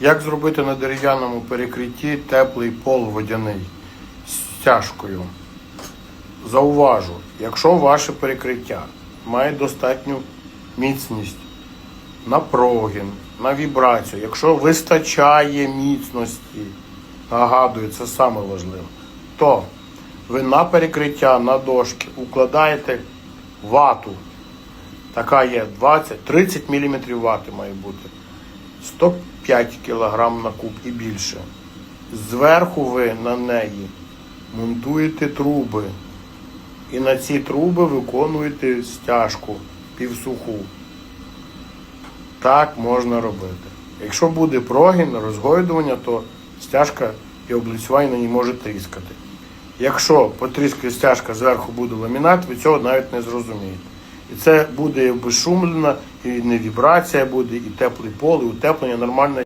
Як зробити на дерев'яному перекритті теплий пол водяний з стяжкою? Зауважу, якщо ваше перекриття має достатню міцність на прогін, на вібрацію, якщо вистачає міцності, нагадую, це саме важливо, то ви на перекриття на дошки укладаєте вату. Така є 20-30 мм вати має бути. 105 кг на куб і більше. Зверху ви на неї монтуєте труби. І на ці труби виконуєте стяжку півсуху. Так можна робити. Якщо буде прогін, розгойдування, то стяжка і облицювання ній може тріскати. Якщо потріскає стяжка зверху буде ламінат, ви цього навіть не зрозумієте. І це буде безшумлена, і не вібрація буде, і теплий пол, і утеплення нормальне.